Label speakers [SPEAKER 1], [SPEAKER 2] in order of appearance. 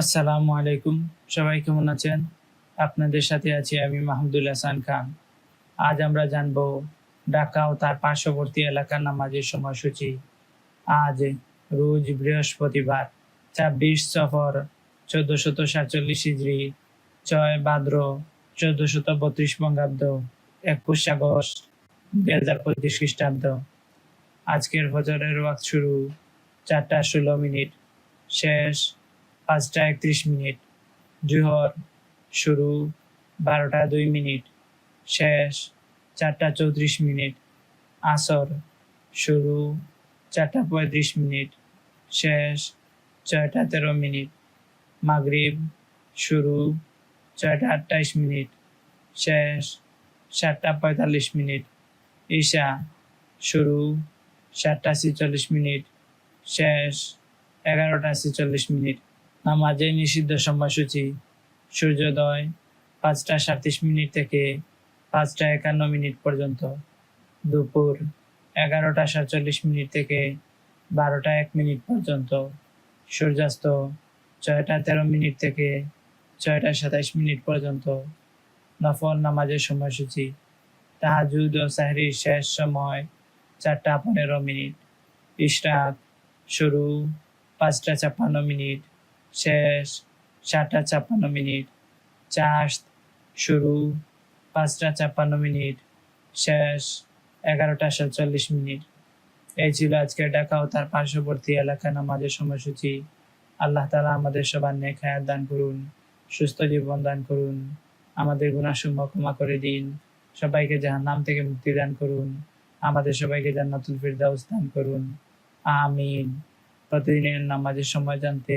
[SPEAKER 1] আসসালামু আলাইকুম। সবাই কেমন আছেন? আপনাদের সাথে আছি আমি মাহমুদুল হাসান খান। আজ আমরা জানব ঢাকা ও তার পার্শ্ববর্তী এলাকার নামাজের সময়সূচি। আজ রোজ বৃহস্পতিবার, ছাব্বিশ সফর, চোদ্দশত সাতচল্লিশ হিজড়ি ছয় ভাদ্র চোদ্দশত বত্রিশ বঙ্গাব্দ, একুশ আগস্ট দুই হাজার পঁয়ত্রিশ খ্রিস্টাব্দ। আজকের ফজরের ওয়াক্ত শুরু চারটা ষোলো মিনিট। শেষ পাঁচটা একত্রিশ মিনিট, জুহর শুরু বারোটা দুই মিনিট, শেষ চারটা চৌত্রিশ মিনিট, আসর শুরু চারটা পঁয়ত্রিশ মিনিট, শেষ ছয়টা তেরো মিনিট, মাগরিব শুরু ছয়টা আটটাইশ মিনিট, শেষ সাতটা পঁয়তাল্লিশ মিনিট, ঈশা শুরু সাতটা ছেচল্লিশ মিনিট, শেষ এগারোটা ছেচল্লিশ মিনিট। নামাজের নিষিদ্ধ সময়সূচি, সূর্যোদয়, পাঁচটা সাতত্রিশ মিনিট থেকে পাঁচটা একান্ন মিনিট পর্যন্ত। দুপুর এগারোটা সাতচল্লিশ মিনিট থেকে বারোটা এক মিনিট পর্যন্ত। সূর্যাস্ত ছয়টা তেরো মিনিট থেকে ছয়টা সাতাইশ মিনিট পর্যন্ত। নফল নামাজের সময়সূচি। তাহাজুদ ও সাহরির শেষ সময় চারটা পনেরো মিনিট। ইশরাক শুরু পাঁচটা ছাপ্পান্ন মিনিট। শেষ। সাতটা ছাপ্পান্ন মিনিট। চাষ শুরু পাঁচটা ছাপ্পান্ন মিনিট। শেষ এগারোটা সাতচল্লিশ মিনিট। এই ছিল আজকের ঢাকা ও তার পার্শ্ববর্তী এলাকা নামাজের সময়সূচি। আল্লাহ তালা আমাদের সবার নেক হায়াত দান করুন, সুস্থ জীবন দান করুন, আমাদের গুণাসমূহ ক্ষমা করে দিন। সবাইকে জাহান্নাম থেকে মুক্তি দান করুন, আমাদের সবাইকে জান্নাতুল ফিরদাউস দান করুন। আমিন। প্রতিদিনের নামাজের সময় জানতে